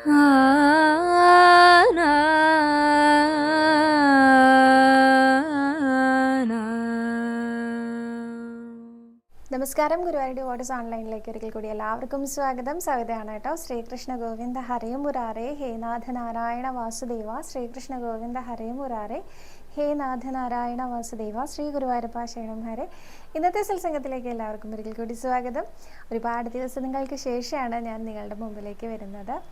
നമസ്കാരം. ഗുരുവായൂർ വാട്ടസ് ഓൺലൈനിലേക്ക് ഒരിക്കൽ കൂടി എല്ലാവർക്കും സ്വാഗതം. സവിതയാണ് കേട്ടോ. ശ്രീകൃഷ്ണ ഗോവിന്ദ ഹരേ ഹേനാഥ നാരായണ വാസുദേവ. ശ്രീകൃഷ്ണ ഗോവിന്ദ ഹരേ മുരാരേ. ഹേ നാഥ നാരായണ വാസുദേവ. ശ്രീ ഗുരുവായൂരപ്പ ശരണം ഹരേ. ഇന്നത്തെ സത്സംഗത്തിലേക്ക് എല്ലാവർക്കും ഒരിക്കൽ കൂടി സ്വാഗതം. ഒരുപാട് ദിവസങ്ങൾക്ക് ശേഷമാണ് ഞാൻ നിങ്ങളുടെ മുമ്പിലേക്ക് വരുന്നത്.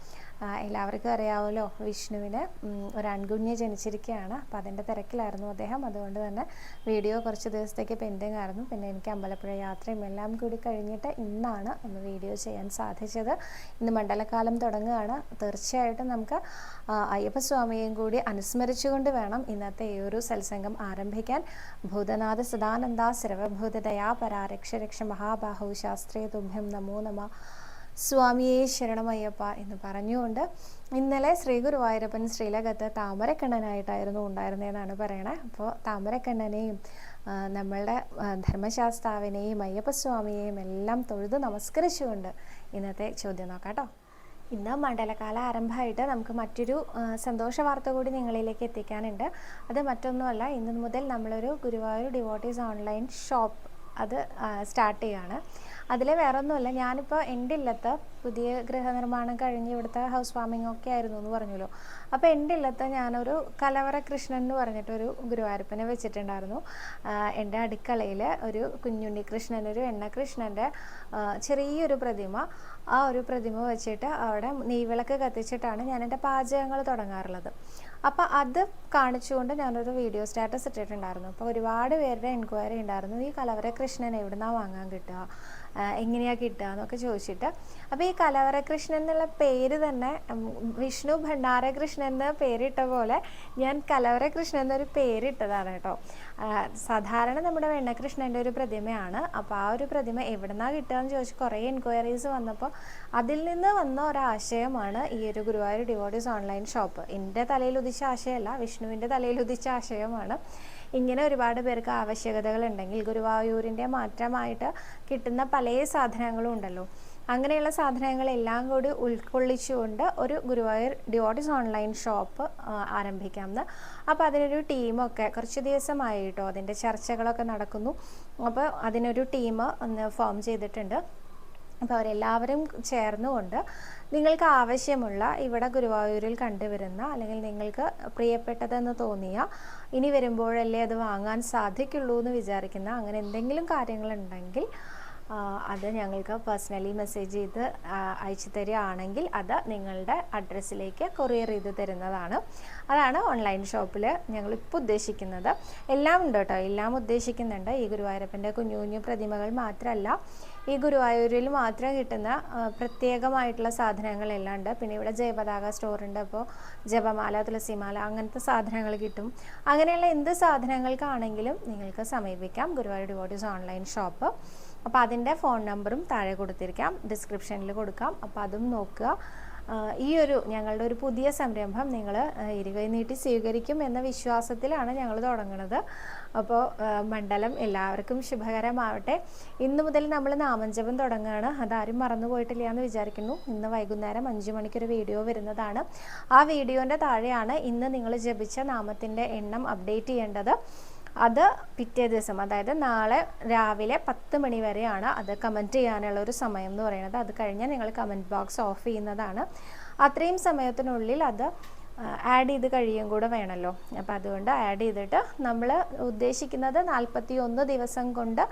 എല്ലാവർക്കും അറിയാമല്ലോ വിഷ്ണുവിന് ഒരു ആൺകുഞ്ഞ് ജനിച്ചിരിക്കുകയാണ് അപ്പോൾ അതിന്റെ തിരക്കിലായിരുന്നു അദ്ദേഹം. അതുകൊണ്ട് തന്നെ വീഡിയോ കുറച്ച് ദിവസത്തേക്ക് പെൻഡിങ് ആയിരുന്നു. പിന്നെ എനിക്ക് അമ്പലപ്പുഴ യാത്രയും എല്ലാം കൂടി കഴിഞ്ഞിട്ട് ഇന്നാണ് ഒന്ന് വീഡിയോ ചെയ്യാൻ സാധിച്ചത്. ഇന്ന് മണ്ഡലകാലം തുടങ്ങുകയാണ്. തീർച്ചയായിട്ടും നമുക്ക് അയ്യപ്പസ്വാമിയും കൂടി അനുസ്മരിച്ചുകൊണ്ട് വേണം ഇന്നത്തെ ഈ ഒരു സത്സംഗം ആരംഭിക്കാൻ. ഭൂതനാഥ സദാനന്ദ സർവഭൂതദയാ പരാരക്ഷരക്ഷ മഹാബാഹു ശാസ്ത്രീയ തുഭ്യം നമോ നമ. സ്വാമിയെ ശരണമയ്യപ്പ എന്ന് പറഞ്ഞുകൊണ്ട് ഇന്നലെ ശ്രീ ഗുരുവായൂരപ്പൻ ശ്രീലകത്ത് താമരക്കണ്ണനായിട്ടായിരുന്നു ഉണ്ടായിരുന്നതെന്നാണ് പറയണേ. അപ്പോൾ താമരക്കണ്ണനെയും നമ്മളുടെ ധർമ്മശാസ്താവിനെയും അയ്യപ്പസ്വാമിയെയും എല്ലാം തൊഴുത് നമസ്കരിച്ചുകൊണ്ട് ഇന്നത്തെ ചോദ്യം നോക്കാം ഇന്ന് മണ്ഡലകാല ആരംഭമായിട്ട് നമുക്ക് മറ്റൊരു സന്തോഷ വാർത്ത കൂടി നിങ്ങളിലേക്ക് എത്തിക്കാനുണ്ട്. അത് മറ്റൊന്നുമല്ല ഇന്ന് മുതൽ നമ്മളൊരു ഗുരുവായൂർ ഡിവോട്ടീസ് ഓൺലൈൻ ഷോപ്പ് അത് സ്റ്റാർട്ട് ചെയ്യാണ്. അതിൽ വേറെ ഒന്നുമല്ല ഞാനിപ്പോൾ എന്റെ ഇല്ലത്ത് പുതിയ ഗൃഹനിർമ്മാണം കഴിഞ്ഞ് ഇവിടുത്തെ ഹൗസ് വാമിംഗ് ഒക്കെ ആയിരുന്നു എന്ന് പറഞ്ഞല്ലോ. അപ്പോൾ എന്റെ ഇല്ലത്ത് ഞാനൊരു കലവറ കൃഷ്ണൻ എന്ന് പറഞ്ഞിട്ടൊരു ഗുരുവായൂരപ്പനെ വെച്ചിട്ടുണ്ടായിരുന്നു. എന്റെ അടുക്കളയിൽ ഒരു കുഞ്ഞുണ്ണി കൃഷ്ണൻ ഒരു എണ്ണ കൃഷ്ണന്റെ ചെറിയൊരു പ്രതിമ. ആ ഒരു പ്രതിമ വെച്ചിട്ട് അവിടെ നെയ്വിളക്ക് കത്തിച്ചിട്ടാണ് ഞാൻ എന്റെ പാചകങ്ങൾ തുടങ്ങാറുള്ളത്. അപ്പോൾ അത് കാണിച്ചുകൊണ്ട് ഞാനൊരു വീഡിയോ സ്റ്റാറ്റസ് ഇട്ടിട്ടുണ്ടായിരുന്നു. അപ്പോൾ ഒരുപാട് പേരുടെ എൻക്വയറി ഉണ്ടായിരുന്നു. ഈ കലവര കൃഷ്ണൻ എവിടുന്നാണ് വാങ്ങാൻ കിട്ടുക? എങ്ങനെയാണ് കിട്ടുക എന്നൊക്കെ ചോദിച്ചിട്ട്. അപ്പോൾ ഈ കലവരകൃഷ്ണൻ എന്നുള്ള പേര് തന്നെ വിഷ്ണു ഭണ്ഡാരകൃഷ്ണൻ എന്ന പേരിട്ട പോലെ ഞാൻ കലവരകൃഷ്ണൻ എന്നൊരു പേരിട്ടതാണ് കേട്ടോ. സാധാരണ നമ്മുടെ വെണ്ണകൃഷ്ണന്റെ ഒരു പ്രതിമയാണ്. അപ്പോൾ ആ ഒരു പ്രതിമ എവിടുന്നാണ് കിട്ടുക എന്ന് ചോദിച്ച് കുറേ എൻക്വയറീസ് വന്നപ്പോൾ അതിൽ നിന്ന് വന്ന ഒരാശയമാണ് ഈ ഒരു ഗുരുവായൂർ ഡിവോട്ടീസ് ഓൺലൈൻ ഷോപ്പ് എന്റെ തലയിൽ ഉദിച്ച ആശയമല്ല വിഷ്ണുവിന്റെ തലയിൽ ഉദിച്ച ആശയമാണ്. ഇങ്ങനെ ഒരുപാട് പേർക്ക് ആവശ്യകതകൾ ഉണ്ടെങ്കിൽ ഗുരുവായൂരിന്റെ മാറ്റമായിട്ട് കിട്ടുന്ന പല സാധനങ്ങളും ഉണ്ടല്ലോ. അങ്ങനെയുള്ള സാധനങ്ങളെല്ലാം കൂടി ഉൾക്കൊള്ളിച്ചുകൊണ്ട് ഒരു ഗുരുവായൂർ ഡിവോട്ടിസ് ഓൺലൈൻ ഷോപ്പ് ആരംഭിക്കാമെന്ന്. അപ്പോൾ അതിനൊരു ടീമൊക്കെ കുറച്ച് ദിവസമായി കേട്ടോ അതിന്റെ ചർച്ചകളൊക്കെ നടക്കുന്നു. അപ്പോൾ അതിനൊരു ടീം ഒന്ന് ഫോം ചെയ്തിട്ടുണ്ട്. അപ്പോൾ അവരെല്ലാവരും ചേർന്നുകൊണ്ട് നിങ്ങൾക്ക് ആവശ്യമുള്ള ഇവിടെ ഗുരുവായൂരിൽ കണ്ടുവരുന്ന അല്ലെങ്കിൽ നിങ്ങൾക്ക് പ്രിയപ്പെട്ടതെന്ന് തോന്നിയ ഇനി വരുമ്പോഴല്ലേ അത് വാങ്ങാൻ സാധിക്കുള്ളൂ എന്ന് വിചാരിക്കുന്ന അങ്ങനെ എന്തെങ്കിലും കാര്യങ്ങളുണ്ടെങ്കിൽ അത് ഞങ്ങൾക്ക് പേഴ്സണലി മെസ്സേജ് ചെയ്ത് അയച്ചു തരികയാണെങ്കിൽ അത് നിങ്ങളുടെ അഡ്രസ്സിലേക്ക് കൊറിയർ ചെയ്ത് തരുന്നതാണ്. അതാണ് ഓൺലൈൻ ഷോപ്പിൽ ഞങ്ങൾ ഇപ്പോൾ ഉദ്ദേശിക്കുന്നത്. എല്ലാം ഉണ്ട് കേട്ടോ. എല്ലാം ഉദ്ദേശിക്കുന്നുണ്ട്. ഈ ഗുരുവായൂരപ്പന്റെ കുഞ്ഞു കുഞ്ഞു പ്രതിമകൾ മാത്രമല്ല ഈ ഗുരുവായൂരിൽ മാത്രം കിട്ടുന്ന പ്രത്യേകമായിട്ടുള്ള സാധനങ്ങളെല്ലാം ഉണ്ട്. പിന്നെ ഇവിടെ ജയപതാക സ്റ്റോറുണ്ട് അപ്പോൾ ജപമാല തുളസിമാല അങ്ങനത്തെ സാധനങ്ങൾ കിട്ടും. അങ്ങനെയുള്ള എന്ത് സാധനങ്ങൾക്കാണെങ്കിലും നിങ്ങൾക്ക് സമീപിക്കാം. ഗുരുവായൂർ ഡിവോട്ടീസ് ഓൺലൈൻ ഷോപ്പ് അപ്പോൾ അതിന്റെ ഫോൺ നമ്പറും താഴെ കൊടുത്തിരിക്കാം. ഡിസ്ക്രിപ്ഷനിൽ കൊടുക്കാം. അപ്പോൾ അതും നോക്കുക. ഈ ഒരു ഞങ്ങളുടെ ഒരു പുതിയ സംരംഭം നിങ്ങൾ ഇരുകൈ നീട്ടി സ്വീകരിക്കും എന്ന വിശ്വാസത്തിലാണ് ഞങ്ങൾ തുടങ്ങുന്നത്. അപ്പോൾ മണ്ഡലം എല്ലാവർക്കും ശുഭകരമാവട്ടെ. ഇന്ന് മുതൽ നമ്മൾ നാമഞ്ജപം തുടങ്ങുകയാണ്. അതാരും മറന്നു പോയിട്ടില്ല എന്ന് വിചാരിക്കുന്നു. ഇന്ന് വൈകുന്നേരം അഞ്ച് മണിക്കൊരു വീഡിയോ വരുന്നതാണ്. ആ വീഡിയോന്റെ താഴെയാണ് ഇന്ന് നിങ്ങൾ ജപിച്ച നാമത്തിന്റെ എണ്ണം അപ്ഡേറ്റ് ചെയ്യേണ്ടത്. അത് പിറ്റേ ദിവസം അതായത് നാളെ രാവിലെ പത്ത് മണി വരെയാണ് അത് കമന്റ് ചെയ്യാനുള്ള ഒരു സമയം എന്ന് പറയുന്നത്. അത് കഴിഞ്ഞാൽ നിങ്ങൾ കമന്റ് ബോക്സ് ഓഫ് ചെയ്യുന്നതാണ്. അത്രയും സമയത്തിനുള്ളിൽ അത് ആഡ് ചെയ്ത് കഴിയും കൂടെ വേണമല്ലോ അപ്പം അതുകൊണ്ട് ആഡ് ചെയ്തിട്ട് നമ്മൾ ഉദ്ദേശിക്കുന്നത് നാൽപ്പത്തി ഒന്ന് ദിവസം കൊണ്ട്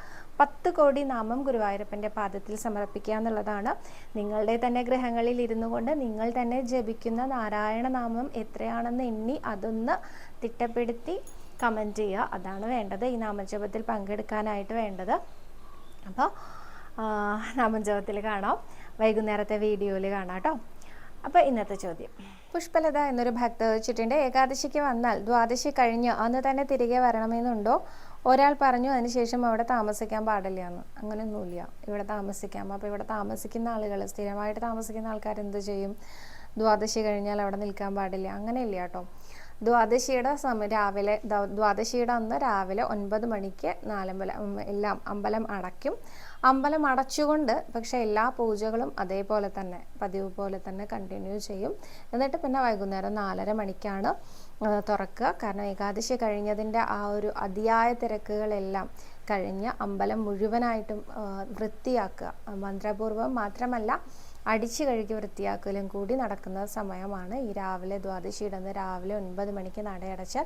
പത്ത് കോടി നാമം ഗുരുവായൂരപ്പന്റെ പാദത്തിൽ സമർപ്പിക്കുക എന്നുള്ളതാണ്. നിങ്ങളുടെ തന്നെ ഗ്രഹങ്ങളിൽ ഇരുന്നു കൊണ്ട് നിങ്ങൾ തന്നെ ജപിക്കുന്ന നാരായണ നാമം എത്രയാണെന്ന് എണ്ണി അതൊന്ന് തിട്ടപ്പെടുത്തി കമന്റ് ചെയ്യുക. അതാണ് വേണ്ടത്. ഈ നാമജപത്തിൽ പങ്കെടുക്കാനായിട്ട് വേണ്ടത്. അപ്പോൾ നാമജപത്തിൽ കാണാം. വൈകുന്നേരത്തെ വീഡിയോയിൽ കാണാം കേട്ടോ. അപ്പോൾ ഇന്നത്തെ ചോദ്യം. പുഷ്പലത എന്നൊരു ഭക്ത വെച്ചിട്ടുണ്ട് ഏകാദശിക്ക് വന്നാൽ ദ്വാദശി കഴിഞ്ഞ് അന്ന് തന്നെ തിരികെ വരണമെന്നുണ്ടോ? ഒരാൾ പറഞ്ഞു അതിനുശേഷം അവിടെ താമസിക്കാൻ പാടില്ല എന്ന്. അങ്ങനെയൊന്നുമില്ല ഇവിടെ താമസിക്കാം. അപ്പോൾ ഇവിടെ താമസിക്കുന്ന ആളുകൾ സ്ഥിരമായിട്ട് താമസിക്കുന്ന ആൾക്കാർ എന്ത് ചെയ്യും? ദ്വാദശി കഴിഞ്ഞാൽ അവിടെ നിൽക്കാൻ പാടില്ല. അങ്ങനെയില്ല കേട്ടോ. ദ്വാദശിയുടെ സമയം രാവിലെ ദ്വ- ദ്വാദശിയുടെ അന്ന് രാവിലെ ഒൻപത് മണിക്ക് നാലമ്പലം എല്ലാം അമ്പലം അടയ്ക്കും. അമ്പലം അടച്ചുകൊണ്ട് പക്ഷേ എല്ലാ പൂജകളും അതേപോലെ തന്നെ പതിവ് പോലെ തന്നെ കണ്ടിന്യൂ ചെയ്യും. എന്നിട്ട് പിന്നെ വൈകുന്നേരം നാലര മണിക്കാണ് തുറക്കുക. കാരണം ഏകാദശി കഴിഞ്ഞതിന്റെ ആ ഒരു അതിയായ തിരക്കുകളെല്ലാം കഴിഞ്ഞ് അമ്പലം മുഴുവനായിട്ടും വൃത്തിയാക്കുക. മന്ത്രപൂർവം മാത്രമല്ല അടിച്ചു കഴുകി വൃത്തിയാക്കലും കൂടി നടക്കുന്ന സമയമാണ്. ഈ രാവിലെ ദ്വാദശി ഇടുന്ന രാവിലെ ഒൻപത് മണിക്ക് നടയടച്ചാൽ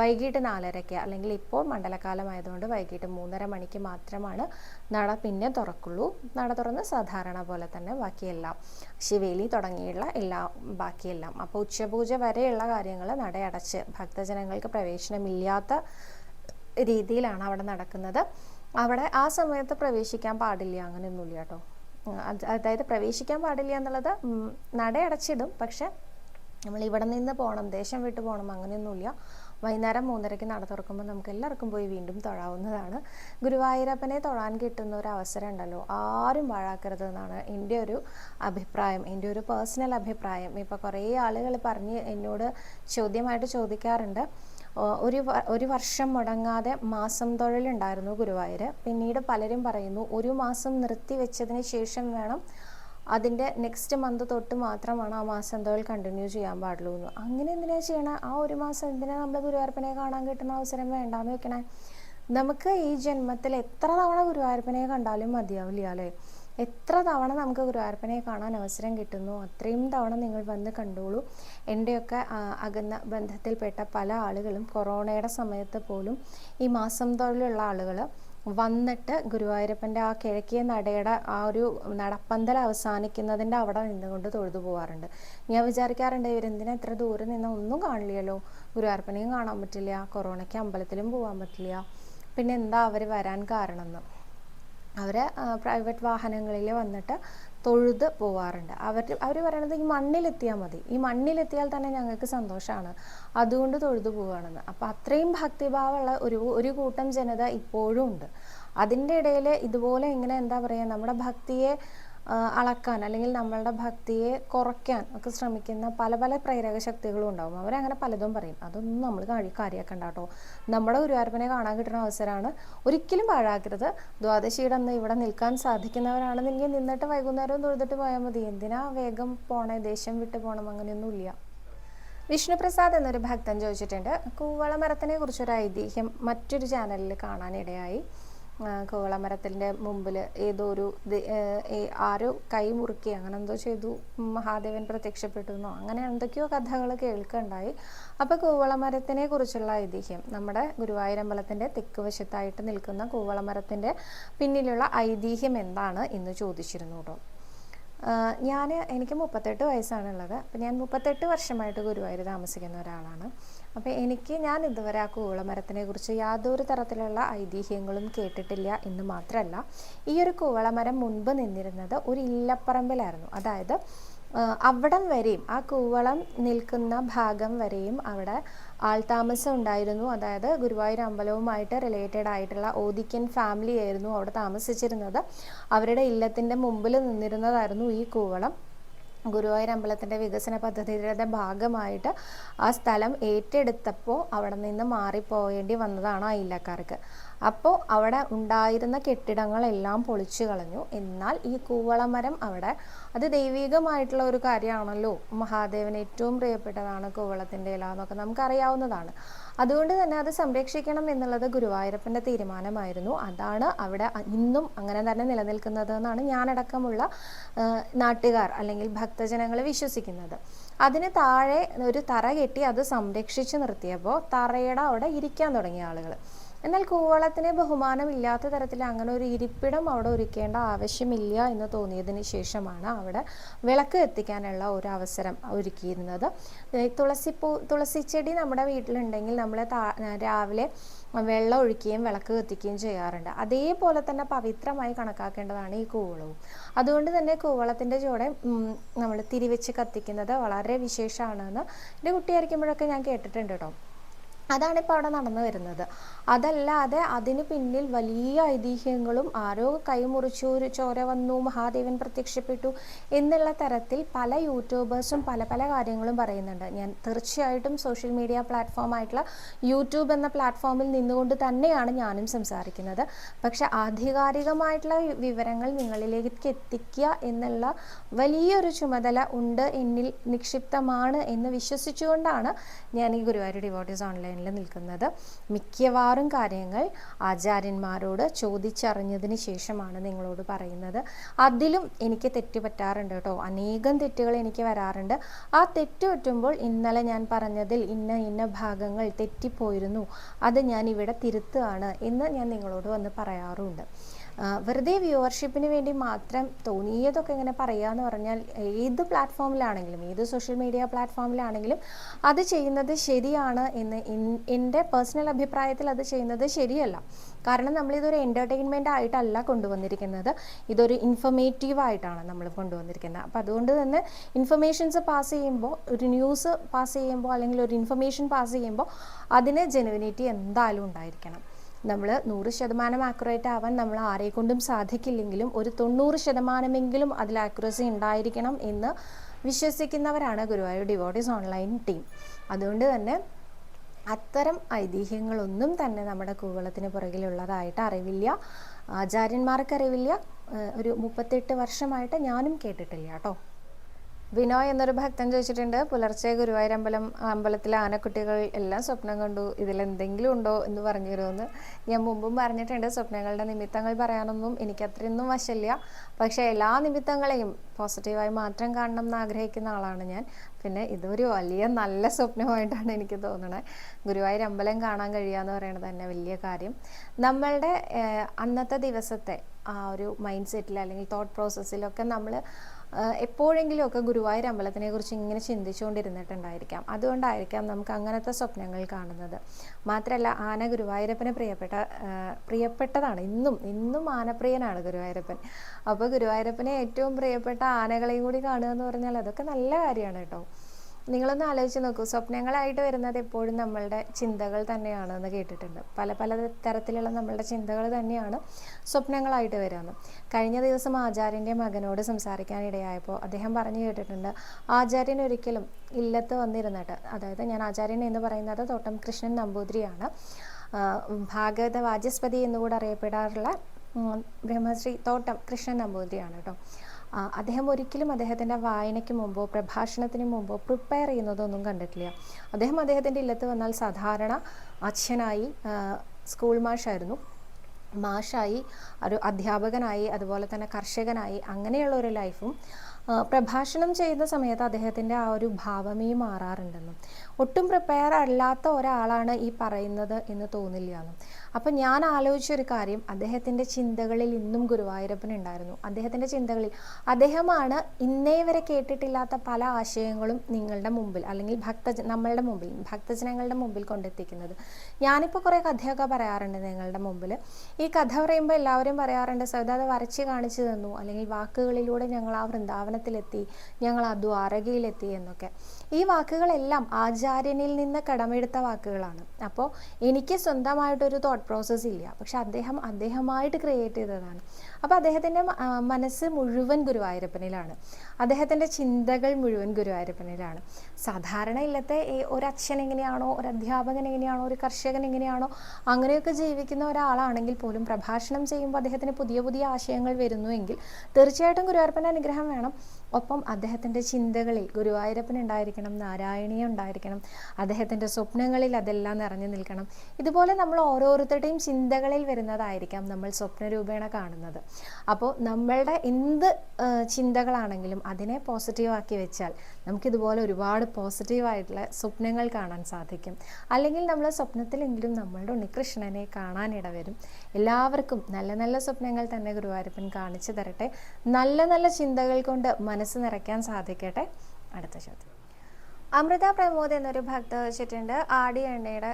വൈകിട്ട് നാലരയ്ക്ക് അല്ലെങ്കിൽ ഇപ്പോൾ മണ്ഡലകാലമായതുകൊണ്ട് വൈകിട്ട് മൂന്നര മണിക്ക് മാത്രമാണ് നട പിന്നെ തുറക്കുള്ളൂ. നട തുറന്ന് സാധാരണ പോലെ തന്നെ ബാക്കിയെല്ലാം ശിവേലി തുടങ്ങിയുള്ള എല്ലാ ബാക്കിയെല്ലാം. അപ്പോൾ ഉച്ചപൂജ വരെയുള്ള കാര്യങ്ങൾ നടയടച്ച് ഭക്തജനങ്ങൾക്ക് പ്രവേശനമില്ലാത്ത രീതിയിലാണ് അവിടെ നടക്കുന്നത്. അവിടെ ആ സമയത്ത് പ്രവേശിക്കാൻ പാടില്ല. അങ്ങനെയൊന്നുമില്ല കേട്ടോ. അതായത് പ്രവേശിക്കാൻ പാടില്ല എന്നുള്ളത് നടയടച്ചിടും. പക്ഷെ നമ്മൾ ഇവിടെ നിന്ന് പോകണം ദേശം വിട്ട് പോകണം അങ്ങനെയൊന്നുമില്ല. വൈകുന്നേരം മൂന്നരയ്ക്ക് നട തുറക്കുമ്പോൾ നമുക്ക് എല്ലാവർക്കും പോയി വീണ്ടും തൊഴാവുന്നതാണ്. ഗുരുവായൂരപ്പനെ തൊഴാൻ കിട്ടുന്ന ഒരു അവസരം ഉണ്ടല്ലോ. ആരും പാഴാക്കരുത് എന്നാണ് എന്റെ ഒരു അഭിപ്രായം. എന്റെ ഒരു പേഴ്സണൽ അഭിപ്രായം. ഇപ്പോൾ കുറേ ആളുകൾ പറഞ്ഞ് എന്നോട് ചോദ്യമായിട്ട് ചോദിക്കാറുണ്ട്. ഒരു ഒരു വർഷം മുടങ്ങാതെ മാസം തൊഴിലുണ്ടായിരുന്നു ഗുരുവായൂർ പിന്നീട് പലരും പറയുന്നു ഒരു മാസം നിർത്തിവെച്ചതിന് ശേഷം വേണം അതിന്റെ നെക്സ്റ്റ് മന്ത് തൊട്ട് മാത്രമാണ് ആ മാസം തൊഴിൽ കണ്ടിന്യൂ ചെയ്യാൻ പാടുള്ളൂ എന്ന്. അങ്ങനെ എന്തിനാ ചെയ്യണേ? ആ ഒരു മാസം എന്തിനാ നമ്മൾ ഗുരുവായൂരപ്പനെ കാണാൻ കിട്ടുന്ന അവസരം വേണ്ടാന്ന് വെക്കണേ? നമുക്ക് ഈ ജന്മത്തിൽ എത്ര തവണ ഗുരുവായൂരപ്പനെ കണ്ടാലും മതിയാവില്ല അല്ലേ? എത്ര തവണ നമുക്ക് ഗുരുവായൂരപ്പനെ കാണാൻ അവസരം കിട്ടുന്നു അത്രയും തവണ നിങ്ങൾ വന്ന് കണ്ടോളൂ. എന്റെയൊക്കെ അകന്ന ബന്ധത്തിൽപ്പെട്ട പല ആളുകളും കൊറോണയുടെ സമയത്ത് പോലും ഈ മാസം തൊഴിലുള്ള ആളുകൾ വന്നിട്ട് ഗുരുവായൂരപ്പന്റെ ആ കിഴക്കിയ നടയുടെ ആ ഒരു നടപ്പന്തൽ അവസാനിക്കുന്നതിന്റെ അവിടെ നിന്നുകൊണ്ട് തൊഴുതു പോകാറുണ്ട് ഞാൻ വിചാരിക്കാറുണ്ട് ഇവരെന്തിനാ ഇത്ര ദൂരെ നിന്ന് ഒന്നും കാണില്ലല്ലോ? ഗുരുവായൂരപ്പനെയും കാണാൻ പറ്റില്ല കൊറോണയ്ക്ക് അമ്പലത്തിലും പോകാൻ പറ്റില്ല. പിന്നെ എന്താ അവർ വരാൻ കാരണം എന്ന് അവർ പ്രൈവറ്റ് വാഹനങ്ങളിൽ വന്നിട്ട് തൊഴുത് പോവാറുണ്ട്. അവർ അവർ പറയണത് ഈ മണ്ണിലെത്തിയാൽ മതി. ഈ മണ്ണിലെത്തിയാൽ തന്നെ ഞങ്ങൾക്ക് സന്തോഷമാണ് അതുകൊണ്ട് തൊഴുതു പോവുകയാണെന്ന് അപ്പോൾ അത്രയും ഭക്തിഭാവമുള്ള ഒരു ഒരു കൂട്ടം ജനത ഇപ്പോഴും ഉണ്ട്. അതിന്റെ ഇടയിൽ ഇതുപോലെ ഇങ്ങനെ എന്താ പറയുക നമ്മുടെ ഭക്തിയെ അളക്കാൻ അല്ലെങ്കിൽ നമ്മളുടെ ഭക്തിയെ കുറയ്ക്കാൻ ഒക്കെ ശ്രമിക്കുന്ന പല പല പ്രേരക ശക്തികളും ഉണ്ടാവും. അവരങ്ങനെ പലതും പറയും. അതൊന്നും നമ്മൾ കഴി കാര്യമാക്കണ്ട കേട്ടോ നമ്മുടെ ഗുരുവായൂരപ്പനെ കാണാൻ കിട്ടുന്ന അവസരമാണ് ഒരിക്കലും പാഴാക്കരുത്. ദ്വാദശിയുടെ അന്ന് ഇവിടെ നിൽക്കാൻ സാധിക്കുന്നവരാണെന്നെങ്കിൽ നിന്നിട്ട് വൈകുന്നേരം തൊഴുതിട്ട് പോയാൽ മതി. എന്തിനാ വേഗം പോണേ? ദേശം വിട്ട് പോകണം അങ്ങനെയൊന്നുമില്ല വിഷ്ണുപ്രസാദ് എന്നൊരു ഭക്തൻ ചോദിച്ചിട്ടുണ്ട്. കൂവളമരത്തിനെ കുറിച്ചൊരു ഐതിഹ്യം മറ്റൊരു ചാനലിൽ കാണാനിടയായി. കൂവളമരത്തിന്റെ മുമ്പിൽ ഏതോ ഒരു ആരോ കൈ മുറുക്കി അങ്ങനെ എന്തോ ചെയ്തു. മഹാദേവൻ പ്രത്യക്ഷപ്പെട്ടു എന്നോ അങ്ങനെ എന്തൊക്കെയോ കഥകൾ കേൾക്കുണ്ടായി. അപ്പോൾ കൂവളമരത്തിനെ കുറിച്ചുള്ള ഐതിഹ്യം. നമ്മുടെ ഗുരുവായൂരമ്പലത്തിന്റെ തെക്ക് വശത്തായിട്ട് നിൽക്കുന്ന കൂവളമരത്തിന്റെ പിന്നിലുള്ള ഐതിഹ്യം എന്താണ് എന്ന് ചോദിച്ചിരുന്നു കേട്ടോ ഞാൻ എനിക്ക് മുപ്പത്തെട്ട് വയസ്സാണുള്ളത്. അപ്പം ഞാൻ മുപ്പത്തെട്ട് വർഷമായിട്ട് ഗുരുവായൂർ താമസിക്കുന്ന ഒരാളാണ്. അപ്പോൾ എനിക്ക് ഞാൻ ഇതുവരെ ആ കൂവളമരത്തിനെ കുറിച്ച് യാതൊരു തരത്തിലുള്ള ഐതിഹ്യങ്ങളും കേട്ടിട്ടില്ല എന്ന് മാത്രമല്ല ഈ ഒരു കൂവളമരം മുൻപ് നിന്നിരുന്നത് ഒരു ഇല്ലപ്പറമ്പിലായിരുന്നു. അതായത് അവിടം വരെയും ആ കൂവളം നിൽക്കുന്ന ഭാഗം വരെയും അവിടെ ആൾതാമസം ഉണ്ടായിരുന്നു. അതായത് ഗുരുവായൂർ അമ്പലവുമായിട്ട് റിലേറ്റഡ് ആയിട്ടുള്ള ഓദിക്കൻ ഫാമിലി ആയിരുന്നു അവിടെ താമസിച്ചിരുന്നത്. അവരുടെ ഇല്ലത്തിന്റെ മുമ്പിൽ നിന്നിരുന്നതായിരുന്നു ഈ കൂവളം. ഗുരുവായൂർ അമ്പലത്തിന്റെ വികസന പദ്ധതിയുടെ ഭാഗമായിട്ട് ആ സ്ഥലം ഏറ്റെടുത്തപ്പോൾ അവിടെ നിന്ന് മാറിപ്പോകേണ്ടി വന്നതാണ് ആ ഇല്ലക്കാർക്ക്. അപ്പോൾ അവിടെ ഉണ്ടായിരുന്ന കെട്ടിടങ്ങളെല്ലാം പൊളിച്ചു കളഞ്ഞു. എന്നാൽ ഈ കൂവളമരം അവിടെ അത് ദൈവികമായിട്ടുള്ള ഒരു കാര്യമാണല്ലോ. മഹാദേവന് ഏറ്റവും പ്രിയപ്പെട്ടതാണ് കൂവളത്തിന്റെ ഇല എന്നൊക്കെ നമുക്കറിയാവുന്നതാണ്. അതുകൊണ്ട് തന്നെ അത് സംരക്ഷിക്കണം എന്നുള്ളത് ഗുരുവായൂരപ്പന്റെ തീരുമാനമായിരുന്നു. അതാണ് അവിടെ ഇന്നും അങ്ങനെ തന്നെ നിലനിൽക്കുന്നത് എന്നാണ് ഞാനടക്കമുള്ള നാട്ടുകാർ അല്ലെങ്കിൽ ഭക്തജനങ്ങൾ വിശ്വസിക്കുന്നത്. അതിന് താഴെ ഒരു തറ കെട്ടി അത് സംരക്ഷിച്ചു നിർത്തിയപ്പോൾ തറയുടെ അവിടെ ഇരിക്കാൻ തുടങ്ങിയ ആളുകൾ. എന്നാൽ കൂവളത്തിന് ബഹുമാനമില്ലാത്ത തരത്തിൽ അങ്ങനെ ഒരു ഇരിപ്പിടം അവിടെ ഒരുക്കേണ്ട ആവശ്യമില്ല എന്ന് തോന്നിയതിന് ശേഷമാണ് അവിടെ വിളക്ക് എത്തിക്കാനുള്ള ഒരു അവസരം ഒരുക്കിയിരുന്നത്. തുളസിപ്പൂ തുളസിച്ചെടി നമ്മുടെ വീട്ടിലുണ്ടെങ്കിൽ നമ്മൾ രാവിലെ വെള്ളം ഒഴിക്കുകയും വിളക്ക് കത്തിക്കുകയും ചെയ്യാറുണ്ട്. അതേപോലെ തന്നെ പവിത്രമായി കണക്കാക്കേണ്ടതാണ് ഈ കൂവളവും. അതുകൊണ്ട് തന്നെ കൂവളത്തിന്റെ ചുവടെ നമ്മൾ തിരിവെച്ച് കത്തിക്കുന്നത് വളരെ വിശേഷമാണെന്ന് എന്റെ കുട്ടിയായിരിക്കുമ്പോഴൊക്കെ ഞാൻ കേട്ടിട്ടുണ്ട് കേട്ടോ. അതാണ് ഇപ്പോൾ അവിടെ നടന്നു വരുന്നത്. അതല്ലാതെ അതിന് പിന്നിൽ വലിയ ഐതിഹ്യങ്ങളും ആരോ കൈമുറിച്ചു ഒരു ചോര വന്നു മഹാദേവൻ പ്രത്യക്ഷപ്പെട്ടു എന്നുള്ള തരത്തിൽ പല യൂട്യൂബേഴ്സും പല പല കാര്യങ്ങളും പറയുന്നുണ്ട്. ഞാൻ തീർച്ചയായിട്ടും സോഷ്യൽ മീഡിയ പ്ലാറ്റ്ഫോം ആയിട്ടുള്ള യൂട്യൂബ് എന്ന പ്ലാറ്റ്ഫോമിൽ നിന്നുകൊണ്ട് തന്നെയാണ് ഞാനും സംസാരിക്കുന്നത്. പക്ഷെ ആധികാരികമായിട്ടുള്ള വിവരങ്ങൾ നിങ്ങളിലേക്ക് എത്തിക്കുക എന്നുള്ള വലിയൊരു ചുമതല ഉണ്ട് എന്നിൽ നിക്ഷിപ്തമാണ് എന്ന് വിശ്വസിച്ചുകൊണ്ടാണ് ഞാൻ ഈ ഗുരുവായൂർ ഡിവോട്ടീസ് ഓൺലൈനിൽ നിൽക്കുന്നത്. മിക്കവാറും കാര്യങ്ങൾ ആചാര്യന്മാരോട് ചോദിച്ചറിഞ്ഞതിന് ശേഷമാണ് നിങ്ങളോട് പറയുന്നത്. അതിലും എനിക്ക് തെറ്റ് പറ്റാറുണ്ട് കേട്ടോ. അനേകം തെറ്റുകൾ എനിക്ക് വരാറുണ്ട്. ആ തെറ്റ് പറ്റുമ്പോൾ ഇന്നലെ ഞാൻ പറഞ്ഞതിൽ ഇന്ന ഇന്ന ഭാഗങ്ങൾ തെറ്റിപ്പോയിരുന്നു. അത് ഞാൻ ഇവിടെ തിരുത്തുകയാണ് എന്ന് ഞാൻ നിങ്ങളോട് വന്ന് പറയാറുമുണ്ട് ആ, വെറുതെ വ്യൂവർഷിപ്പിന് വേണ്ടി മാത്രം തോന്നിയതൊക്കെ ഇങ്ങനെ പറയാന്ന് പറഞ്ഞാൽ ഏത് പ്ലാറ്റ്ഫോമിലാണെങ്കിലും ഏത് സോഷ്യൽ മീഡിയ പ്ലാറ്റ്ഫോമിലാണെങ്കിലും അത് ചെയ്യുന്നത് ശരിയാണ് എന്ന് എന്റെ പേഴ്സണൽ അഭിപ്രായത്തിൽ അത് ചെയ്യുന്നത് ശരിയല്ല. കാരണം നമ്മളിതൊരു എന്റർടൈൻമെന്റ് ആയിട്ടല്ല കൊണ്ടുവന്നിരിക്കുന്നത്. ഇതൊരു ഇൻഫർമേറ്റീവ് ആയിട്ടാണ് നമ്മൾ കൊണ്ടുവന്നിരിക്കുന്നത്. അപ്പോൾ അതുകൊണ്ട് തന്നെ ഇൻഫർമേഷൻസ് പാസ് ചെയ്യുമ്പോൾ ഒരു ന്യൂസ് പാസ് ചെയ്യുമ്പോൾ അല്ലെങ്കിൽ ഒരു ഇൻഫർമേഷൻ പാസ് ചെയ്യുമ്പോൾ അതിന് ജെനുവിനിറ്റി എന്തായാലും ഉണ്ടായിരിക്കണം. നമ്മൾ നൂറ് ശതമാനം ആക്യുറേറ്റ് ആവാൻ നമ്മൾ ആരെ കൊണ്ടും സാധിക്കില്ലെങ്കിലും ഒരു തൊണ്ണൂറ് ശതമാനമെങ്കിലും അതിൽ ആക്യുറസി ഉണ്ടായിരിക്കണം എന്ന് വിശ്വസിക്കുന്നവരാണ് ഗുരുവായൂർ ഡിവോട്ടീസ് ഓൺലൈൻ ടീം അതുകൊണ്ട് തന്നെ അത്തരം ഐതിഹ്യങ്ങളൊന്നും തന്നെ നമ്മുടെ കൂവളത്തിന് പുറകിലുള്ളതായിട്ട് അറിവില്ല. ആചാര്യന്മാർക്ക് അറിവില്ല. ഒരു മുപ്പത്തെട്ട് വർഷമായിട്ട് ഞാനും കേട്ടിട്ടില്ല കേട്ടോ. വിനോയ് എന്നൊരു ഭക്തൻ ചോദിച്ചിട്ടുണ്ട് പുലർച്ചെ ഗുരുവായൂരമ്പലം അമ്പലത്തിലെ ആനക്കുട്ടികൾ എല്ലാം സ്വപ്നം കണ്ടു ഇതിലെന്തെങ്കിലും ഉണ്ടോ എന്ന് പറഞ്ഞു തരുമെന്ന് ഞാൻ മുമ്പും പറഞ്ഞിട്ടുണ്ട്. സ്വപ്നങ്ങളുടെ നിമിത്തങ്ങൾ പറയാനൊന്നും എനിക്ക് അത്രയൊന്നും വശമില്ല. പക്ഷേ എല്ലാ നിമിത്തങ്ങളെയും പോസിറ്റീവായി മാത്രം കാണണം എന്ന് ആഗ്രഹിക്കുന്ന ആളാണ് ഞാൻ. പിന്നെ ഇതൊരു വലിയ നല്ല സ്വപ്നമായിട്ടാണ് എനിക്ക് തോന്നുന്നത് ഗുരുവായൂർ അമ്പലം കാണാൻ കഴിയുക എന്ന് പറയുന്നത് തന്നെ വലിയ കാര്യം. നമ്മളുടെ അന്നത്തെ ദിവസത്തെ ആ ഒരു മൈൻഡ് സെറ്റിൽ അല്ലെങ്കിൽ തോട്ട് പ്രോസസ്സിലൊക്കെ നമ്മൾ എപ്പോഴെങ്കിലുമൊക്കെ ഗുരുവായൂർ അമ്പലത്തിനെ കുറിച്ച് ഇങ്ങനെ ചിന്തിച്ചുകൊണ്ടിരുന്നിട്ടുണ്ടായിരിക്കാം അതുകൊണ്ടായിരിക്കാം നമുക്ക് അങ്ങനത്തെ സ്വപ്നങ്ങൾ കാണുന്നത്. മാത്രമല്ല ആന ഗുരുവായൂരപ്പന് പ്രിയപ്പെട്ട പ്രിയപ്പെട്ടതാണ്. ഇന്നും ഇന്നും ആനപ്രിയനാണ് ഗുരുവായൂരപ്പൻ. അപ്പോൾ ഗുരുവായൂരപ്പനെ ഏറ്റവും പ്രിയപ്പെട്ട ആനകളെയും കൂടി കാണുക എന്ന് പറഞ്ഞാൽ അതൊക്കെ നല്ല കാര്യമാണ് കേട്ടോ. നിങ്ങളൊന്ന് ആലോചിച്ച് നോക്കൂ. സ്വപ്നങ്ങളായിട്ട് വരുന്നത് എപ്പോഴും നമ്മളുടെ ചിന്തകൾ തന്നെയാണ് എന്ന് കേട്ടിട്ടുണ്ട്. പല പല തരത്തിലുള്ള നമ്മളുടെ ചിന്തകൾ തന്നെയാണ് സ്വപ്നങ്ങളായിട്ട് വരുന്നത് കഴിഞ്ഞ ദിവസം ആചാര്യന്റെ മകനോട് സംസാരിക്കാൻ ഇടയായപ്പോൾ അദ്ദേഹം പറഞ്ഞു കേട്ടിട്ടുണ്ട് ആചാര്യൻ ഒരിക്കലും ഇല്ലത്ത് വന്നിരുന്നിട്ട് അതായത് ഞാൻ ആചാര്യൻ എന്ന് പറയുന്നത് തോട്ടം കൃഷ്ണൻ നമ്പൂതിരിയാണ്. ഭാഗവത വാചസ്പതി എന്നുകൂടെ അറിയപ്പെടാറുള്ള ബ്രഹ്മശ്രീ തോട്ടം കൃഷ്ണൻ നമ്പൂതിരിയാണ് കേട്ടോ. അദ്ദേഹം ഒരിക്കലും അദ്ദേഹത്തിന്റെ വായനയ്ക്ക് മുമ്പോ പ്രഭാഷണത്തിന് മുമ്പോ പ്രിപ്പയർ ചെയ്യുന്നതൊന്നും കണ്ടിട്ടില്ല. അദ്ദേഹം അദ്ദേഹത്തിന്റെ ഇല്ലത്ത് വന്നാൽ സാധാരണ അച്ഛനായി സ്കൂൾ മാഷായിരുന്നു. മാഷായി ഒരു അധ്യാപകനായി അതുപോലെ തന്നെ കർഷകനായി അങ്ങനെയുള്ള ഒരു ലൈഫും പ്രഭാഷണം ചെയ്യുന്ന സമയത്ത് അദ്ദേഹത്തിന്റെ ആ ഒരു ഭാവമേ മാറാറുണ്ടെന്നും. ഒട്ടും പ്രിപ്പയർ അല്ലാത്ത ഒരാളാണ് ഈ പറയുന്നത് എന്ന് തോന്നില്ല എന്നും. അപ്പം ഞാൻ ആലോചിച്ച ഒരു കാര്യം അദ്ദേഹത്തിന്റെ ചിന്തകളിൽ ഇന്നും ഗുരുവായൂരപ്പൻ ഉണ്ടായിരുന്നു. അദ്ദേഹത്തിന്റെ ചിന്തകളിൽ അദ്ദേഹമാണ് ഇന്നേ വരെ കേട്ടിട്ടില്ലാത്ത പല ആശയങ്ങളും നിങ്ങളുടെ മുമ്പിൽ അല്ലെങ്കിൽ ഭക്ത നമ്മളുടെ മുമ്പിൽ ഭക്തജനങ്ങളുടെ മുമ്പിൽ കൊണ്ടെത്തിക്കുന്നത്. ഞാനിപ്പോൾ കുറേ കഥയൊക്കെ പറയാറുണ്ട് നിങ്ങളുടെ മുമ്പിൽ. ഈ കഥ പറയുമ്പോൾ എല്ലാവരും പറയാറുണ്ട് സൗദ അത് വരച്ച് കാണിച്ചു തന്നു. അല്ലെങ്കിൽ വാക്കുകളിലൂടെ ഞങ്ങൾ ആ വൃന്ദാവനത്തിലെത്തി ഞങ്ങൾ ആ ദ്വാരകയിലെത്തി എന്നൊക്കെ. ഈ വാക്കുകളെല്ലാം ആചാര്യനിൽ നിന്ന് കടമെടുത്ത വാക്കുകളാണ്. അപ്പോൾ എനിക്ക് സ്വന്തമായിട്ടൊരു തോട്ട് പ്രോസസ്സ് ഇല്ല. പക്ഷെ അദ്ദേഹം അദ്ദേഹമായിട്ട് ക്രിയേറ്റ് ചെയ്തതാണ്. അപ്പോൾ അദ്ദേഹത്തിന്റെ മനസ്സ് മുഴുവൻ ഗുരുവായൂരപ്പനിലാണ്. അദ്ദേഹത്തിന്റെ ചിന്തകൾ മുഴുവൻ ഗുരുവായൂരപ്പനിലാണ് സാധാരണ ഇല്ലത്തെ ഈ- ഒരു അച്ഛൻ എങ്ങനെയാണോ ഒരു അധ്യാപകൻ എങ്ങനെയാണോ ഒരു കർഷകൻ എങ്ങനെയാണോ അങ്ങനെയൊക്കെ ജീവിക്കുന്ന ഒരാളാണെങ്കിൽ പോലും പ്രഭാഷണം ചെയ്യുമ്പോൾ അദ്ദേഹത്തിന് പുതിയ പുതിയ ആശയങ്ങൾ വരുന്നുവെങ്കിൽ തീർച്ചയായിട്ടും ഗുരുവായൂരപ്പന്റെ അനുഗ്രഹം വേണം. ഒപ്പം അദ്ദേഹത്തിന്റെ ചിന്തകളിൽ ഗുരുവായൂരപ്പൻ ഉണ്ടായിരിക്കണം നാരായണീയ ഉണ്ടായിരിക്കണം അദ്ദേഹത്തിന്റെ സ്വപ്നങ്ങളിൽ അതെല്ലാം നിറഞ്ഞു നിൽക്കണം. ഇതുപോലെ നമ്മൾ ഓരോരുത്തരുടെയും ചിന്തകളിൽ വരുന്നതായിരിക്കാം നമ്മൾ സ്വപ്നരൂപേണ കാണുന്നത്. അപ്പോൾ നമ്മളുടെ എന്ത് ചിന്തകളാണെങ്കിലും അതിനെ പോസിറ്റീവാക്കി വെച്ചാൽ നമുക്കിതുപോലെ ഒരുപാട് പോസിറ്റീവായിട്ടുള്ള സ്വപ്നങ്ങൾ കാണാൻ സാധിക്കും. അല്ലെങ്കിൽ നമ്മൾ സ്വപ്നത്തിലെങ്കിലും നമ്മളുടെ ഉണ്ണികൃഷ്ണനെ കാണാനിട വരും എല്ലാവർക്കും നല്ല നല്ല സ്വപ്നങ്ങൾ തന്നെ ഗുരുവായൂരപ്പൻ കാണിച്ചു തരട്ടെ. നല്ല നല്ല ചിന്തകൾ കൊണ്ട് മനസ്സ് നിറയ്ക്കാൻ സാധിക്കട്ടെ. അടുത്ത ചോദ്യം അമൃത പ്രമോദ് എന്നൊരു ഭക്ത വെച്ചിട്ടുണ്ട്. ആടി എണ്ണയുടെ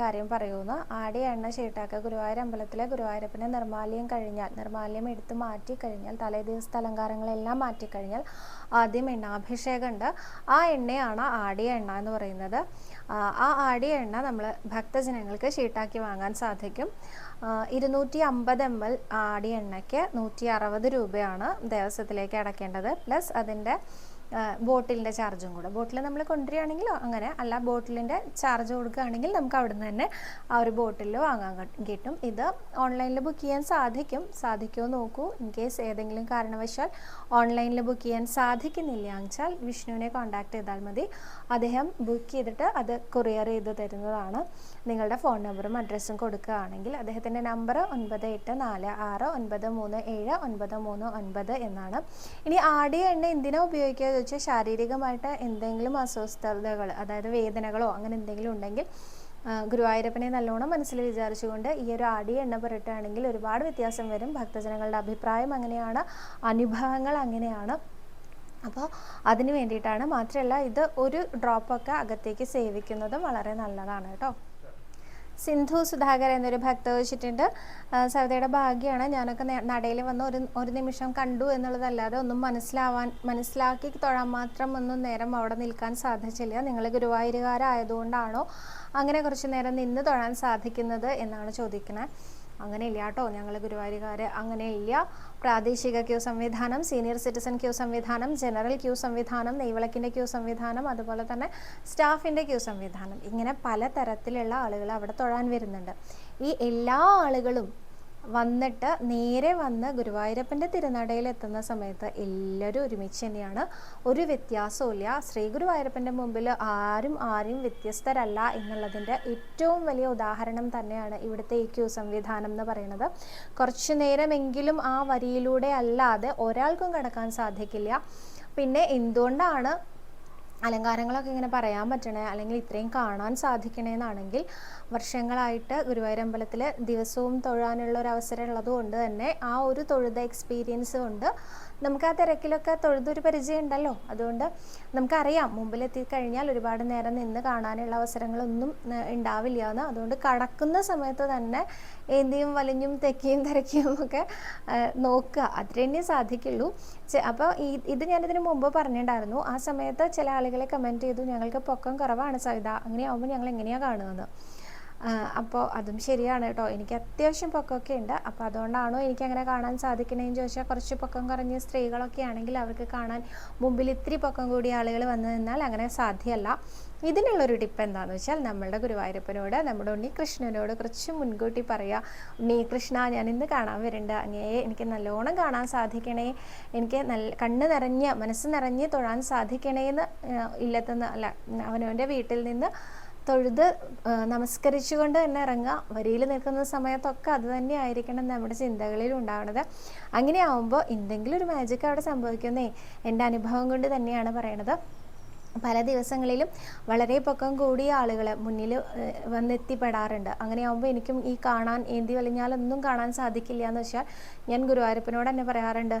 കാര്യം പറയുന്നു. ആടി എണ്ണ ചീട്ടാക്ക ഗുരുവായൂർ അമ്പലത്തിലെ ഗുരുവായൂരപ്പന് നിർമാല്യം കഴിഞ്ഞാൽ നിർമാല്യം എടുത്തു മാറ്റി കഴിഞ്ഞാൽ തലേ ദിവസത്തെ അലങ്കാരങ്ങളെല്ലാം മാറ്റി കഴിഞ്ഞാൽ ആദ്യം എണ്ണാഭിഷേകം ഉണ്ട് ആ എണ്ണയാണ് ആടി എണ്ണ എന്ന് പറയുന്നത്. ആ, ആടി എണ്ണ നമ്മൾ ഭക്തജനങ്ങൾക്ക് ചീട്ടാക്കി വാങ്ങാൻ സാധിക്കും. ഇരുന്നൂറ്റി അമ്പത് എം എൽ ആടി എണ്ണയ്ക്ക് നൂറ്റി അറുപത് രൂപയാണ് ദേവസ്വത്തിലേക്ക് അടയ്ക്കേണ്ടത് പ്ലസ് അതിന്റെ ബോട്ടിലിന്റെ ചാർജും കൂടെ. ബോട്ടിൽ നമ്മൾ കൊണ്ടുവരികയാണെങ്കിൽ അങ്ങനെ. അല്ല ബോട്ടിലിന്റെ ചാർജ് കൊടുക്കുകയാണെങ്കിൽ നമുക്ക് അവിടുന്ന് തന്നെ ആ ഒരു ബോട്ടിൽ വാങ്ങാൻ കിട്ടും. ഇത് ഓൺലൈനിൽ ബുക്ക് ചെയ്യാൻ സാധിക്കും. സാധിക്കുമോ നോക്കൂ. ഇൻ കേസ് ഏതെങ്കിലും കാരണവശാൽ ഓൺലൈനിൽ ബുക്ക് ചെയ്യാൻ സാധിക്കുന്നില്ല വെച്ചാൽ വിഷ്ണുവിനെ കോൺടാക്ട് ചെയ്താൽ മതി. അദ്ദേഹം ബുക്ക് ചെയ്തിട്ട് അത് കൊറിയർ ചെയ്ത് തരുന്നതാണ്. നിങ്ങളുടെ ഫോൺ നമ്പറും അഡ്രസ്സും കൊടുക്കുകയാണെങ്കിൽ അദ്ദേഹത്തിന്റെ നമ്പർ ഒൻപത് എട്ട് നാല് ആറ് ഒൻപത് മൂന്ന് ഏഴ് ഒൻപത് മൂന്ന് ഒൻപത് എന്നാണ്. ഇനി ആടിയ എണ്ണ എന്തിനാ ഉപയോഗിക്കുക ചോദിച്ചാൽ ശാരീരികമായിട്ട് എന്തെങ്കിലും അസ്വസ്ഥതകൾ അതായത് വേദനകളോ അങ്ങനെ എന്തെങ്കിലും ഉണ്ടെങ്കിൽ ഗുരുവായൂരപ്പനെ നല്ലോണം മനസ്സിൽ വിചാരിച്ചുകൊണ്ട് ഈ ഒരു ആടി എണ്ണ പുരട്ടുകയാണെങ്കിൽ ഒരുപാട് വ്യത്യാസം വരും. ഭക്തജനങ്ങളുടെ അഭിപ്രായം അങ്ങനെയാണ് അനുഭവങ്ങൾ അങ്ങനെയാണ്. അപ്പോൾ അതിന് വേണ്ടിയിട്ടാണ് മാത്രമല്ല ഇത് ഒരു ഡ്രോപ്പൊക്കെ അകത്തേക്ക് സേവിക്കുന്നതും വളരെ നല്ലതാണ് കേട്ടോ. സിന്ധു സുധാകർ എന്നൊരു ഭക്ത വെച്ചിട്ടുണ്ട്. സവിതയുടെ ഭാഗ്യമാണ് ഞാനൊക്കെ നടയിൽ വന്ന് ഒരു ഒരു നിമിഷം കണ്ടു എന്നുള്ളതല്ലാതെ ഒന്നും മനസ്സിലാവാൻ മനസ്സിലാക്കി തൊഴാൻ മാത്രം ഒന്നും നേരം അവിടെ നിൽക്കാൻ സാധിച്ചില്ല. നിങ്ങൾ ഗുരുവായൂരുകാരായതുകൊണ്ടാണോ അങ്ങനെ കുറച്ച് നേരം നിന്ന് തൊഴാൻ സാധിക്കുന്നത് എന്നാണ് ചോദിക്കുന്നത് അങ്ങനെയില്ല കേട്ടോ ഞങ്ങൾ ഗുരുവായൂരുകാർ അങ്ങനെയില്ല. പ്രാദേശിക ക്യൂ സംവിധാനം സീനിയർ സിറ്റിസൺ ക്യൂ സംവിധാനം ജനറൽ ക്യൂ സംവിധാനം നെയ്വിളക്കിന്റെ ക്യൂ സംവിധാനം അതുപോലെ തന്നെ സ്റ്റാഫിന്റെ ക്യൂ സംവിധാനം. ഇങ്ങനെ പല തരത്തിലുള്ള ആളുകൾ അവിടെ തൊഴാൻ വരുന്നുണ്ട്. ഈ എല്ലാ ആളുകളും വന്നിട്ട് നേരെ വന്ന് ഗുരുവായൂരപ്പന്റെ തിരുനടയിൽ എത്തുന്ന സമയത്ത് എല്ലാവരും ഒരുമിച്ച് തന്നെയാണ്. ഒരു വ്യത്യാസവും ശ്രീ ഗുരുവായൂരപ്പന്റെ മുമ്പിൽ ആരും ആരും വ്യത്യസ്തരല്ല എന്നുള്ളതിന്റെ ഏറ്റവും വലിയ ഉദാഹരണം തന്നെയാണ് ഇവിടുത്തെ ഈ ക്യൂ സംവിധാനം എന്ന് പറയുന്നത്. കുറച്ചു നേരമെങ്കിലും ആ വരിയിലൂടെ അല്ലാതെ ഒരാൾക്കും കടക്കാൻ സാധിക്കില്ല. പിന്നെ എന്തുകൊണ്ടാണ് അലങ്കാരങ്ങളൊക്കെ ഇങ്ങനെ പറയാൻ പറ്റണേ അല്ലെങ്കിൽ ഇത്രയും കാണാൻ സാധിക്കണേന്നാണെങ്കിൽ വർഷങ്ങളായിട്ട് ഗുരുവായൂർ അമ്പലത്തിൽ ദിവസവും തൊഴാനുള്ള ഒരു അവസരം ഉള്ളത് കൊണ്ട് തന്നെ ആ ഒരു തൊഴുത എക്സ്പീരിയൻസ് കൊണ്ട് നമുക്ക് ആ തിരക്കിലൊക്കെ തൊഴുതൊരു പരിചയം ഉണ്ടല്ലോ അതുകൊണ്ട് നമുക്കറിയാം മുമ്പിലെത്തി കഴിഞ്ഞാൽ ഒരുപാട് നേരം നിന്ന് കാണാനുള്ള അവസരങ്ങളൊന്നും ഉണ്ടാവില്ല എന്ന്. അതുകൊണ്ട് കടക്കുന്ന സമയത്ത് തന്നെ ഏന്തിയും വലിഞ്ഞും തെക്കിയും തിരക്കിയും ഒക്കെ നോക്കുക. അത്രേ സാധിക്കുള്ളൂ. അപ്പോൾ ഈ ഇത് ഞാനിതിന് മുമ്പ് പറഞ്ഞിട്ടുണ്ടായിരുന്നു. ആ സമയത്ത് ചില ആളുകളെ കമന്റ് ചെയ്തു. ഞങ്ങൾക്ക് പൊക്കം കുറവാണ് സവിത. അങ്ങനെയാവുമ്പോൾ ഞങ്ങൾ എങ്ങനെയാണ് കാണുന്നത്? അപ്പോൾ അതും ശരിയാണ് കേട്ടോ. എനിക്ക് അത്യാവശ്യം പൊക്കമൊക്കെ ഉണ്ട്. അപ്പോൾ അതുകൊണ്ടാണോ എനിക്ക് അങ്ങനെ കാണാൻ സാധിക്കണേന്ന് ചോദിച്ചാൽ കുറച്ച് പൊക്കം കുറഞ്ഞ സ്ത്രീകളൊക്കെ ആണെങ്കിൽ അവർക്ക് കാണാൻ മുമ്പിൽ ഇത്തിരി പൊക്കം കൂടിയ ആളുകൾ വന്നു നിന്നാൽ അങ്ങനെ സാധ്യമല്ല. ഇതിനുള്ളൊരു ടിപ്പ് എന്താണെന്ന് വെച്ചാൽ നമ്മളുടെ ഗുരുവായൂരപ്പനോട് നമ്മുടെ ഉണ്ണി കൃഷ്ണനോട് കുറച്ച് മുൻകൂട്ടി പറയുക ഉണ്ണി കൃഷ്ണ ഞാൻ ഇന്ന് കാണാൻ വരണ്ട. അങ്ങേ എനിക്ക് നല്ലോണം കാണാൻ സാധിക്കണേ. എനിക്ക് നല്ല കണ്ണ് നിറഞ്ഞ് മനസ്സ് നിറഞ്ഞ് തൊഴാൻ സാധിക്കണേ എന്ന് ഇല്ലത്തുനിന്ന് അല്ല അവനവന്റെ വീട്ടിൽ നിന്ന് തൊഴുത് നമസ്കരിച്ചുകൊണ്ട് തന്നെ ഇറങ്ങുക. വരിയിൽ നിൽക്കുന്ന സമയത്തൊക്കെ അത് തന്നെ ആയിരിക്കണം നമ്മുടെ ചിന്തകളിൽ ഉണ്ടാവുന്നത് അങ്ങനെ ആവുമ്പോൾ എന്തെങ്കിലും ഒരു മാജിക് അവിടെ സംഭവിക്കുന്നേ എന്റെ അനുഭവം കൊണ്ട് തന്നെയാണ് പറയണത്. പല ദിവസങ്ങളിലും വളരെ പൊക്കം കൂടിയ ആളുകൾ മുന്നിൽ വന്നെത്തിപ്പെടാറുണ്ട്. അങ്ങനെയാകുമ്പോൾ എനിക്കും ഈ കാണാൻ ഏന്തി വലിഞ്ഞാലൊന്നും കാണാൻ സാധിക്കില്ല എന്ന് വെച്ചാൽ ഞാൻ ഗുരുവായൂരപ്പനോട് തന്നെ പറയാറുണ്ട്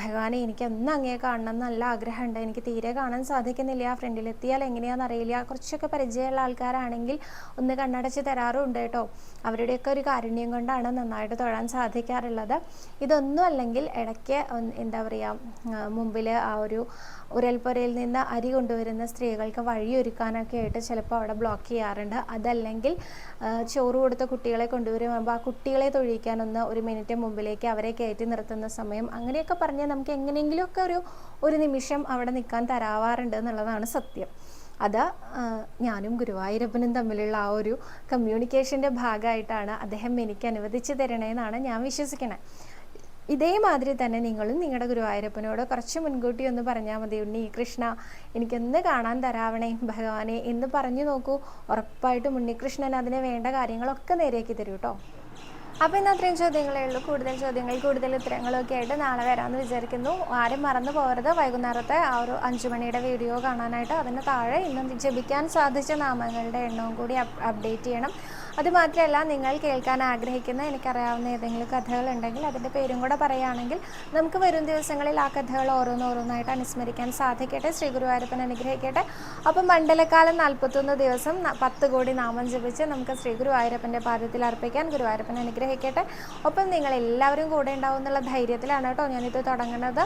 ഭഗവാനെ എനിക്ക് എന്ന് അങ്ങേ കാണണം എന്ന് നല്ല ആഗ്രഹമുണ്ട്. എനിക്ക് തീരെ കാണാൻ സാധിക്കുന്നില്ല. ആ ഫ്രണ്ടിലെത്തിയാൽ എങ്ങനെയാണെന്ന് അറിയില്ല. കുറച്ചൊക്കെ പരിചയമുള്ള ആൾക്കാരാണെങ്കിൽ ഒന്ന് കണ്ണടച്ച് തരാറുണ്ട് കേട്ടോ. അവരുടെയൊക്കെ ഒരു കാരുണ്യം കൊണ്ടാണ് നന്നായിട്ട് തൊഴാൻ സാധിക്കാറുള്ളത്. ഇതൊന്നും അല്ലെങ്കിൽ ഇടയ്ക്ക് എന്താ പറയുക മുമ്പിൽ ആ ഒരു ഉരൽപ്പുരയിൽ നിന്ന് അരി കൊണ്ടുവരുന്ന സ്ത്രീകൾക്ക് വഴിയൊരുക്കാനൊക്കെ ആയിട്ട് ചിലപ്പോൾ അവിടെ ബ്ലോക്ക് ചെയ്യാറുണ്ട്. അതല്ലെങ്കിൽ ചോറ് കൊടുത്ത കുട്ടികളെ കൊണ്ടുവരുമ്പോൾ ആ കുട്ടികളെ തൊഴിയിക്കാനൊന്ന് ഒരു മിനിറ്റ് മുമ്പിലേക്ക് അവരെ കയറ്റി നിർത്തുന്ന സമയം അങ്ങനെയൊക്കെ പറഞ്ഞാൽ നമുക്ക് എങ്ങനെയെങ്കിലുമൊക്കെ ഒരു ഒരു നിമിഷം അവിടെ നിൽക്കാൻ തരാവാറുണ്ട് എന്നുള്ളതാണ് സത്യം. അത് ഞാനും ഗുരുവായൂരപ്പനും തമ്മിലുള്ള ആ ഒരു കമ്മ്യൂണിക്കേഷന്റെ ഭാഗമായിട്ടാണ് അദ്ദേഹം എനിക്ക് അനുവദിച്ചു തരണേന്നാണ് ഞാൻ വിശ്വസിക്കണേ. ഇതേമാതിരി തന്നെ നിങ്ങളും നിങ്ങളുടെ ഗുരുവായൂരപ്പനോട് കുറച്ച് മുൻകൂട്ടി ഒന്ന് പറഞ്ഞാൽ മതി. ഉണ്ണി കൃഷ്ണ എനിക്കൊന്ന് കാണാൻ തരാവണേ ഭഗവാനെ എന്ന് പറഞ്ഞു നോക്കൂ. ഉറപ്പായിട്ടും ഉണ്ണികൃഷ്ണൻ അതിന് വേണ്ട കാര്യങ്ങളൊക്കെ നേരെയാക്കി തരൂ കേട്ടോ അപ്പോൾ ഇന്ന് അത്രയും ചോദ്യങ്ങളേ ഉള്ളൂ. കൂടുതൽ ചോദ്യങ്ങൾ കൂടുതൽ ഉത്തരങ്ങളൊക്കെ ആയിട്ട് നാളെ വരാമെന്ന് വിചാരിക്കുന്നു. ആരും മറന്നു പോകരുത് വൈകുന്നേരത്തെ ആ ഒരു അഞ്ചു മണിയുടെ വീഡിയോ കാണാനായിട്ട് അതിന് താഴെ ഇന്ന് ജപിക്കാൻ സാധിച്ച നാമങ്ങളുടെ എണ്ണവും കൂടി അപ്ഡേറ്റ് ചെയ്യണം. അതുമാത്രമല്ല നിങ്ങൾ കേൾക്കാൻ ആഗ്രഹിക്കുന്ന എനിക്കറിയാവുന്ന ഏതെങ്കിലും കഥകളുണ്ടെങ്കിൽ അതിന്റെ പേരും കൂടെ പറയുകയാണെങ്കിൽ നമുക്ക് വരും ദിവസങ്ങളിൽ ആ കഥകൾ ഓരോന്നോരോന്നായിട്ട് അനുസ്മരിക്കാൻ സാധിക്കട്ടെ. ശ്രീ ഗുരുവായൂരപ്പൻ അനുഗ്രഹിക്കട്ടെ. അപ്പം മണ്ഡലകാലം നാൽപ്പത്തൊന്ന് ദിവസം പത്ത് കോടി നാമം ജപിച്ച് നമുക്ക് ശ്രീ ഗുരുവായൂരപ്പന്റെ പാദത്തിൽ അർപ്പിക്കാൻ ഗുരുവായൂരപ്പൻ അനുഗ്രഹിക്കട്ടെ. ഒപ്പം നിങ്ങൾ എല്ലാവരും കൂടെ ഉണ്ടാവും എന്നുള്ള ധൈര്യത്തിലാണ് കേട്ടോ ഞാനിത് തുടങ്ങുന്നത്.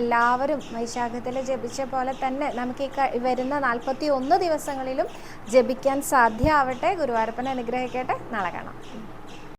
എല്ലാവരും വൈശാഖത്തിൽ ജപിച്ച പോലെ തന്നെ നമുക്ക് ഈ വരുന്ന നാൽപ്പത്തി ഒന്ന് ദിവസങ്ങളിലും ജപിക്കാൻ സാധ്യമാവട്ടെ. ഗുരുവായൂരപ്പനെ അനുഗ്രഹിക്കട്ടെ നാളെ കാണാം.